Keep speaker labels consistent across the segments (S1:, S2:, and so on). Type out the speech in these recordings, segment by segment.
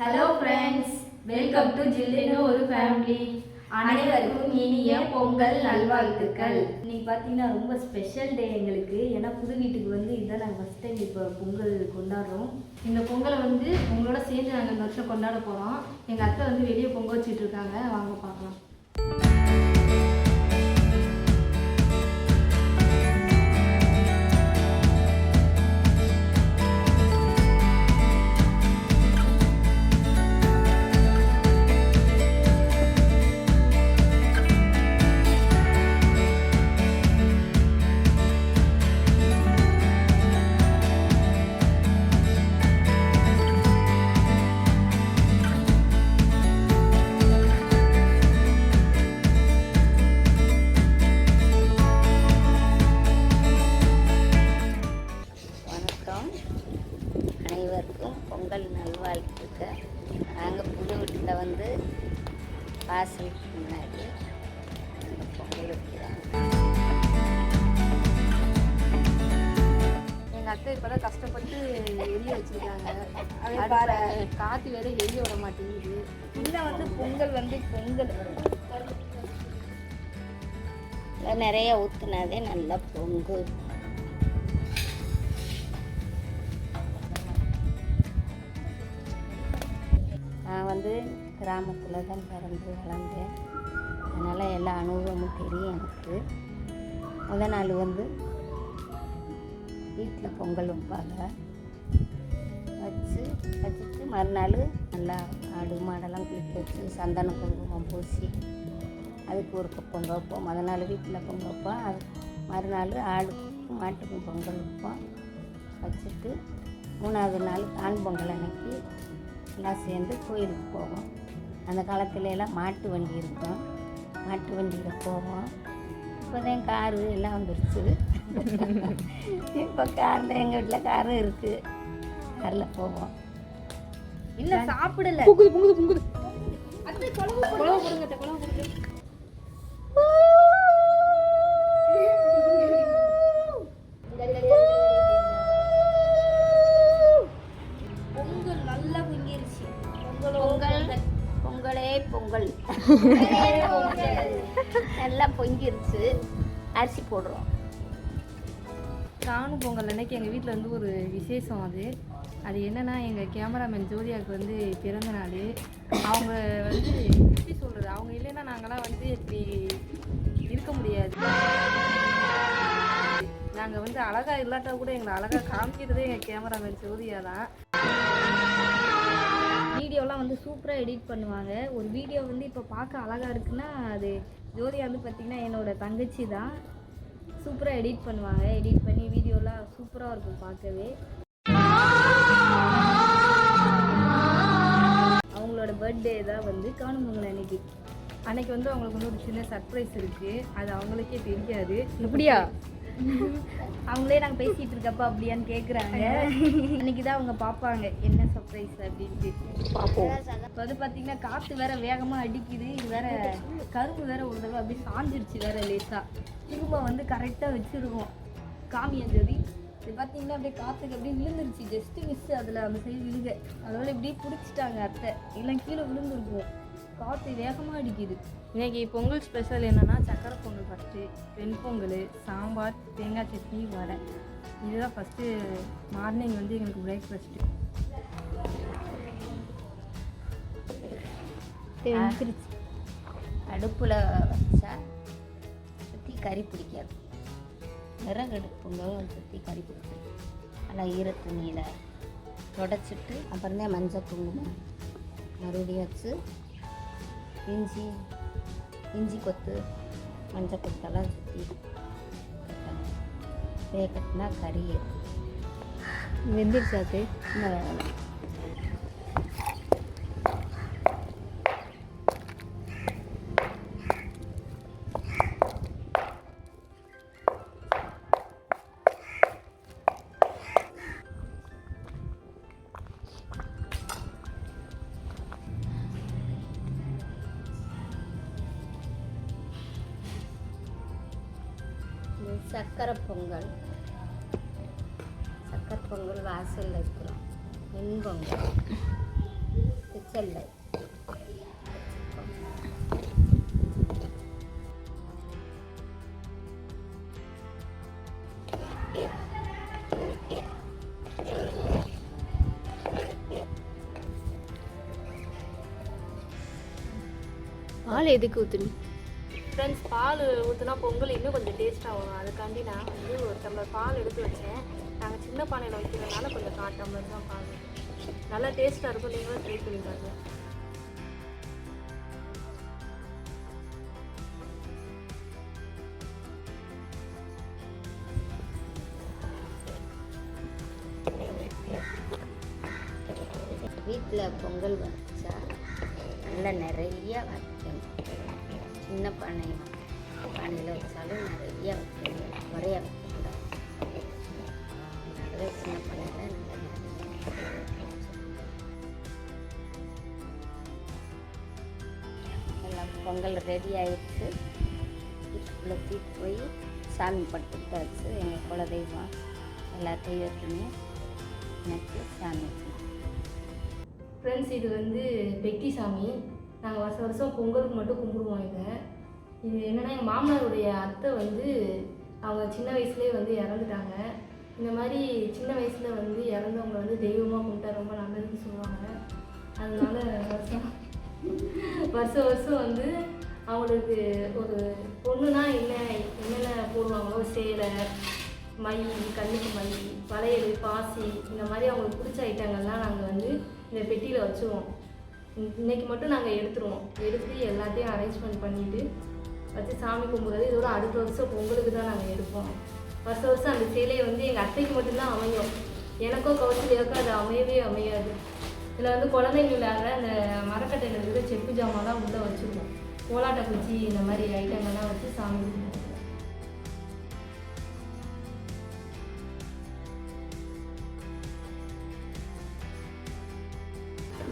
S1: Hello friends welcome to ஜில்லுன்னு ஒரு family அனைவருக்கும் இனிய பொங்கல் நல்வாழ்த்துக்கள். இன்னைக்கு பார்த்தீங்கன்னா ரொம்ப ஸ்பெஷல் டே எங்களுக்கு. ஏன்னா புது வீட்டுக்கு வந்து இதான் நாங்கள் ஃபஸ்ட் டைம் இப்போ பொங்கல் கொண்டாடுறோம். இந்த பொங்கலை வந்து உங்களோட சேர்ந்து நாங்கள் இந்த வருஷம் கொண்டாட போகிறோம் எங்கள் அத்தை வந்து வெளியே பொங்கல் வச்சுட்டு இருக்காங்க. வாங்க பார்க்கலாம்.
S2: வந்து வாசலுக்கு முன்னாடி பொங்கல் வைக்கிறோம்
S1: எங்கள் அத்தை இப்போ தான் கஷ்டப்பட்டு எரிய வச்சுருக்காங்க. அது காற்று வேற எரிய விட மாட்டேங்குது.
S2: இன்னும் வந்து பொங்கல் வந்து பொங்கல். நிறைய ஊற்றுனாதே நல்லா பொங்கு நான் வந்து கிராமத்தில் தான் பிறந்து வளர்ந்தேன். அதனால் எல்லா அனுபவமும் தெரியும் எனக்கு. முத நாள் வந்து வீட்டில் பொங்கல் வைப்பாங்க வச்சு வச்சுட்டு மறுநாள் நல்லா ஆடு மாடெல்லாம் குளிக்க வச்சு சந்தன குங்குமம் பூசி அதுக்கு ஒரு பொங்கல் வைப்போம். முத நாள் வீட்டில் பொங்கல் வைப்போம். அது மறுநாள் ஆடுக்கும் மாட்டுக்கும் பொங்கல் வைப்போம். வச்சுட்டு மூணாவது நாள் ஆண் பொங்கல் அன்னைக்கு எல்லாம் சேர்ந்து கோயிலுக்கு போவோம். அந்த காலத்துல எல்லாம் மாட்டு வண்டி இருக்கும். மாட்டு வண்டியில் போவோம். இப்போ தான் காரு எல்லாம் வந்துருச்சு. இப்போ காரில் எங்கள் வீட்டில் காரும் இருக்குது காரில் போவோம்.
S1: இன்னும் சாப்பிடல.
S3: பொங்குது பொங்குது பொங்குது
S1: குழம்பு கொடுங்க அத்தை, குழம்பு கொடுங்க நல்லா பொங்கிருச்சு.
S2: அரிசி போடுறோம்.
S1: காணும் பொங்கல் அன்னைக்கு எங்கள் வீட்டில் வந்து ஒரு விசேஷம் அது. அது என்னென்னா எங்கள் கேமராமேன் ஜோதியாவுக்கு வந்து பிறந்த நாள். அவங்க வந்து எப்படி சொல்கிறது அவங்க இல்லைன்னா நாங்களாம் வந்து இப்படி இருக்க முடியாது. நாங்கள் வந்து அழகாக இல்லாட்டா கூட எங்களை அழகாக காமிக்கிறதே எங்கள் கேமராமேன் ஜோதியா தான். வீடியோலாம் வந்து சூப்பராக எடிட் பண்ணுவாங்க. ஒரு வீடியோ வந்து இப்போ பார்க்க அழகாக இருக்குன்னா அது ஜோதியா வந்து பார்த்திங்கன்னா என்னோடய தங்கச்சி தான். சூப்பராக எடிட் பண்ணுவாங்க. எடிட் பண்ணி வீடியோலாம் சூப்பராக இருக்கும் பார்க்கவே. அவங்களோட பர்த்டே தான் வந்து காணும் பொங்கல் அன்னைக்கு. அன்னைக்கு வந்து அவங்களுக்கு வந்து ஒரு சின்ன சர்ப்ரைஸ் இருக்குது அது அவங்களுக்கே தெரியாது.
S3: அப்படியா?
S1: அவங்களே நாங்கள் பேசிகிட்டு இருக்கப்ப அப்படியான்னு கேட்குறாங்க அன்னைக்கு தான் அவங்க பார்ப்பாங்க என்ன சர்ப்ரைஸ் அப்படின்ட்டு
S3: பார்ப்போம்
S1: இப்போ வந்து பார்த்தீங்கன்னா காற்று வேற வேகமாக அடிக்குது. இது வேற கரும்பு வேற ஒரு தடவை அப்படியே சாஞ்சிருச்சு வேற லேசாக திரும்ப வந்து கரெக்டாக வச்சுருக்கோம். காமியம் ஜோதி. இது பார்த்தீங்கன்னா அப்படியே காற்றுக்கு அப்படியே விழுந்துருச்சு. ஜஸ்ட்டு மிஸ் அதில் அந்த சைடு விழுக. அதோட இப்படியே பிடிச்சிட்டாங்க அத்தை. இல்லை கீழே விழுந்துருக்கும். காற்று வேகமாக அடிக்குது. இன்னைக்கு பொங்கல் ஸ்பெஷல் என்னன்னா சக்கரை பொங்கல் ஃபஸ்ட்டு வெண் பொங்கல் சாம்பார் தேங்காய் சட்னி வடை. இதுதான் ஃபஸ்ட்டு மார்னிங் வந்து எங்களுக்கு பிரேக்ஃபாஸ்ட்டு
S2: அடுப்பில் வச்சா சுற்றி கறி பிடிக்காது. விறகு அடுப்புங்களும் சுற்றி கறி பிடிக்கும் நல்லா ஈர துணியில் தொடச்சிட்டு அப்புறம் தான் மஞ்சள் குங்குமம் மறுபடியும் வச்சு இஞ்சி இஞ்சி கொத்து மஞ்சள் கொத்தெல்லாம் சுற்றி வேகட்டினா கறி
S1: வெந்துருச்சாத்து
S2: இன்னும் சக்கரை பொங்கல். சக்கரை பொங்கல் வாசலில் வைக்கிறோம். வெண்பொங்கல் வாசல்ல
S3: பால் எதுக்கு ஊற்றுனி ஃப்ரெண்ட்ஸ் பால் ஊற்றுனா பொங்கல் இன்னும் கொஞ்சம் டேஸ்ட்டாக வரும். அதுக்காண்டி நான் வந்து ஒரு டம்ளர் பால் எடுத்து வச்சேன். நாங்கள் சின்ன பானையில் வைக்கிறதுனால கொஞ்சம் கால் டம்ளர் தான் பால். நல்லா டேஸ்ட்டாக இருக்கும். நீங்களும் ட்ரை பண்ணி
S2: பாருங்கள் சின்ன பானை பானையில் வச்சாலும் நிறைய வைக்கணும். குறைய வைக்கக்கூடாது. நிறைய சின்ன பானையில் எல்லாம் பொங்கல் ரெடி ஆகிடுச்சு வீட்டுக்குள்ளே தூக்கிட்டு போய் சாமி படுத்துட்டாச்சு எங்கள் குலதெய்வம் எல்லா தெய்வத்துமே எனக்கு சாமி
S3: ஃப்ரெண்ட்ஸ் இது வந்து பெட்டி சாமி. நாங்கள் வருஷம் வருஷம் பொங்கலுக்கு மட்டும் கும்பிடுவோம் இதை. இது என்னென்னா எங்கள் மாமனாருடைய அத்தை வந்து அவங்க சின்ன வயசுலேயே வந்து இறந்துட்டாங்க. இந்த மாதிரி சின்ன வயசில் வந்து இறந்தவங்க வந்து தெய்வமாக கும்பிட்டா ரொம்ப நல்லதுன்னு சொல்லுவாங்க. அதனால வருஷம் வருஷம் வருஷம் வந்து அவங்களுக்கு ஒரு பொண்ணுனா என்ன என்னென்ன போடுவாங்களோ சேலை மை கண்ணுக்கு மை வளையல் பாசி இந்த மாதிரி அவங்களுக்கு பிடிச்ச ஐட்டங்கள்லாம் நாங்கள் வந்து இந்த பெட்டியில் வச்சுருவோம். இன்னைக்கு மட்டும் நாங்கள் எடுத்துருவோம். எடுத்து எல்லாத்தையும் அரேஞ்ச்மெண்ட் பண்ணிவிட்டு வச்சு சாமி கும்பிட்றது. இதோட அடுத்த வருஷம் பொங்கலுக்கு தான் நாங்கள் எடுப்போம். வருஷம் வருஷம் அந்த சேலையை வந்து எங்கள் அத்தைக்கு மட்டும்தான் அமையும். எனக்கோ கௌசல்யாவுக்கோ அது அமையவே அமையாது. இதில் வந்து குழந்தைங்க விளையாடுற அந்த மரக்கட்டையில் இருக்கிற செப்பு ஜாமான்லாம் உள்ளே வச்சுருவோம் கோலாட்ட குச்சி இந்த மாதிரி ஐட்டங்கள்லாம் வச்சு சாமி கும்பிடுவோம்.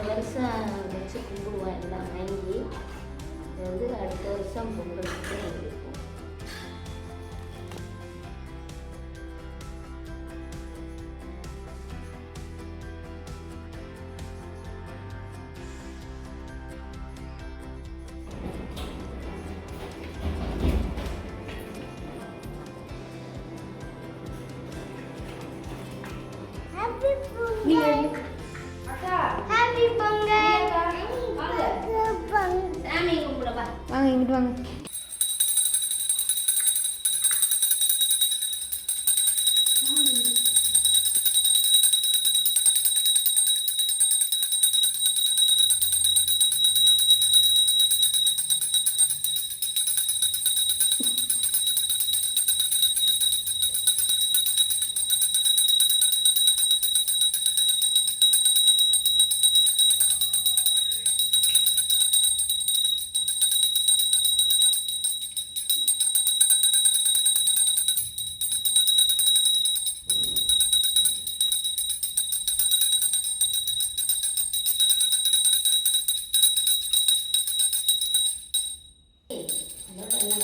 S2: அடுத்த வருஷம் வச்சு கும்பிடுவோம் எல்லாம் வாங்கி அது வந்து அடுத்த வருஷம் பொங்கலுக்கு அதோட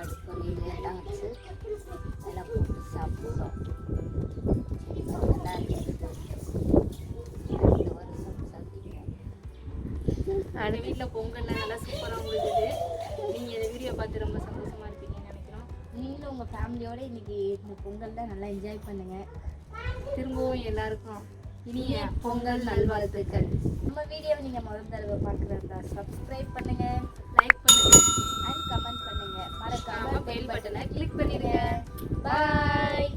S2: சாப்பாடு பொரியல் எல்லாம் வச்சு நல்லா போட்டு சாப்பிட்டோம் நல்லா இருந்தது வருஷம் சந்திப்போம்
S3: அந்த வீட்டில் பொங்கல்லாம் நல்லா சூப்பராக முடிஞ்சது. நீங்கள் இந்த வீடியோ பார்த்து ரொம்ப சந்தோஷமாக இருப்பீங்கன்னு நினைக்கிறோம்.
S1: நீங்களும் உங்கள் ஃபேமிலியோட இன்னைக்கு இந்த பொங்கலில் நல்லா என்ஜாய் பண்ணுங்கள்
S3: திரும்பவும் எல்லாருக்கும்
S1: இனிய பொங்கல் நல்வாழ்த்துக்கள். நம்ம வீடியோவை நீங்கள் முதல் தடவை பார்க்குறதா சப்ஸ்கிரைப் பண்ணுங்கள்
S3: லைக் பண்ணுங்கள்
S1: அண்ட் மறக்காம
S3: பெல் பட்டனை கிளிக் பண்ணிடுங்க
S1: பாய்